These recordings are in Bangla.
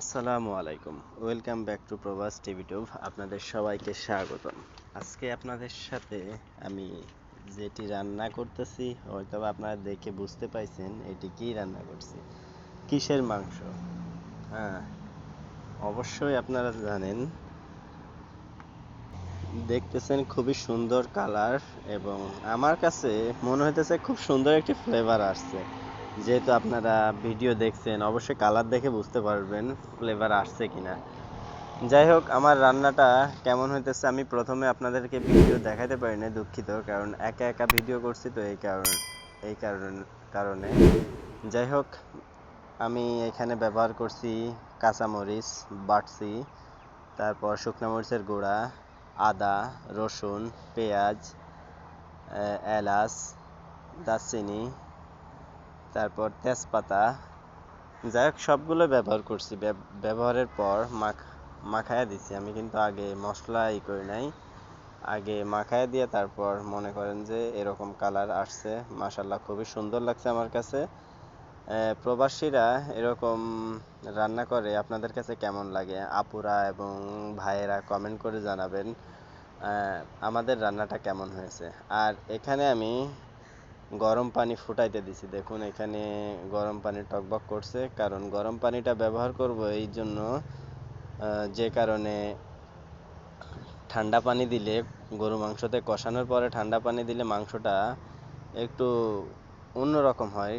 আসসালামু আলাইকুম। Welcome back to Probash TV টুব আপনাদের সবাইকে স্বাগতম। আজকে আপনাদের সাথে আমি যেটি রান্না করতেছি হয়তো আপনারা দেখে বুঝতে পাইছেন এটি কি রান্না করছি। কিসের মাংস? হ্যাঁ অবশ্যই আপনারা জানেন। দেখতেছেন খুবই সুন্দর কালার এবং আমার কাছে মনে হইতেছে খুব সুন্দর একটি ফ্লেভার আসছে। যেহেতু আপনারা ভিডিও দেখছেন, অবশ্যই কালার দেখে বুঝতে পারবেন ফ্লেভার আসছে কিনা। যাই হোক, আমার রান্নাটা কেমন হইতেছে আমি প্রথমে আপনাদেরকে ভিডিও দেখাতে পারি না দুঃখিত, কারণ একা একা ভিডিও করছি তো এই কারণ এই কারণ, কারণে। যাই হোক, আমি এখানে ব্যবহার করছি কাঁচামরিচ বাটছি, তারপর শুকনো মরিচের গুঁড়া, আদা, রসুন, পেঁয়াজ এলাচ, দারচিনি তারপর তেজপাতা। যাই হোক, সবগুলো ব্যবহার করছি। ব্যব- ব্যবহারের পর মাখ মাখায়া দিছি। আমি কিন্তু আগে মশলা ই করি নাই। আগে মাখায়া দিয়ে তারপর মনে করেন যে এরকম কালার আসছে। মাশাল্লাহ খুবই সুন্দর লাগছে আমার কাছে। প্রবাসীরা এরকম রান্না করে, আপনাদের কাছে কেমন লাগে? আপুরা এবং ভাইয়েরা কমেন্ট করে জানাবেন। আমাদের রান্নাটা কেমন হয়েছে? আর এখানে আমি গরম পানি ফুটাইতে দিছি। দেখুন, এখানে গরম পানি টকবক করছে। কারণ গরম পানিটা ব্যবহার করব এই জন্য যে কারণে ঠান্ডা পানি দিলে, গরু মাংসতে কষানোর পরে ঠান্ডা পানি দিলে মাংসটা একটু অন্যরকম হয়,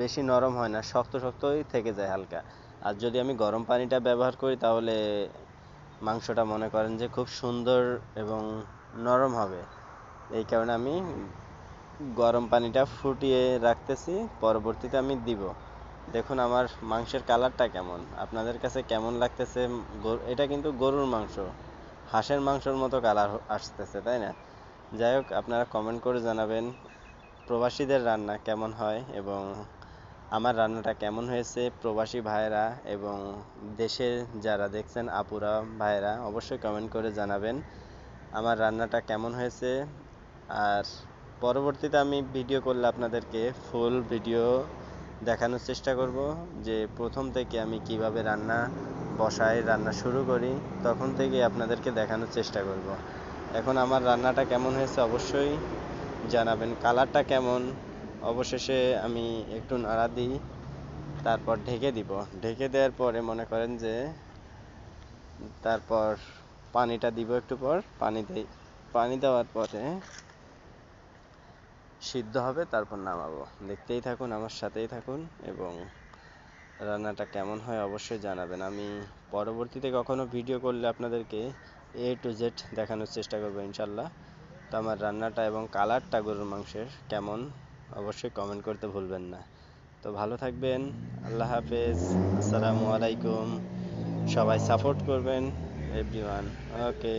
বেশি নরম হয় না, শক্ত শক্তই থেকে যায় হালকা। আর যদি আমি গরম পানিটা ব্যবহার করি, তাহলে মাংসটা মনে করেন যে খুব সুন্দর এবং নরম হবে। এই কারণে আমি গরম পানিটা ফুটিয়ে রাখতেছি, পরবর্তীতে আমি দিব। দেখুন আমার মাংসের কালারটা কেমন। আপনাদের কাছে কেমন লাগতেছে? এটা কিন্তু গরুর মাংস। হাঁসের মাংসের মতো কালার আসতেছে, তাই না? যাই হোক, আপনারা কমেন্ট করে জানাবেন, প্রবাসীদের রান্না কেমন হয় এবং আমার রান্নাটা কেমন হয়েছে, প্রবাসী ভাইয়েরা এবং দেশে যারা দেখছেন আপুরা ভাইয়েরা, অবশ্যই কমেন্ট করে জানাবেন। আমার রান্নাটা কেমন হয়েছে? আর পরবর্তীতে আমি ভিডিও করলে আপনাদেরকে ফুল ভিডিও দেখানোর চেষ্টা করব যে প্রথম থেকে আমি কীভাবে রান্না বসাই রান্না শুরু করি, তখন থেকে আপনাদেরকে দেখানোর চেষ্টা করব। এখন আমার রান্নাটা কেমন হয়েছে অবশ্যই জানাবেন, কালারটা কেমন, অবশেষে আমি একটু নাড়া দিই, তারপর ঢেকে দিব। ঢেকে দেওয়ার পরে মনে করেন যে তারপর পানিটা দিব একটু পর, পানি দেই। পানি দেওয়ার পরে সিদ্ধ হবে, তারপর নামাবো। দেখতেই থাকুন, আমার সাথেই থাকুন এবং রান্নাটা কেমন হয় অবশ্যই জানাবেন। আমি পরবর্তীতে কখনো ভিডিও করলে আপনাদেরকে এ টু জেড দেখানোর চেষ্টা করব ইনশাল্লাহ তো আমার রান্নাটা এবং কালারটা গরুর মাংসের কেমন, অবশ্যই কমেন্ট করতে ভুলবেন না। তো ভালো থাকবেন, আল্লাহ হাফেজ, আসসালামু আলাইকুম। সবাই সাপোর্ট করবেন এভরিওয়ান ওকে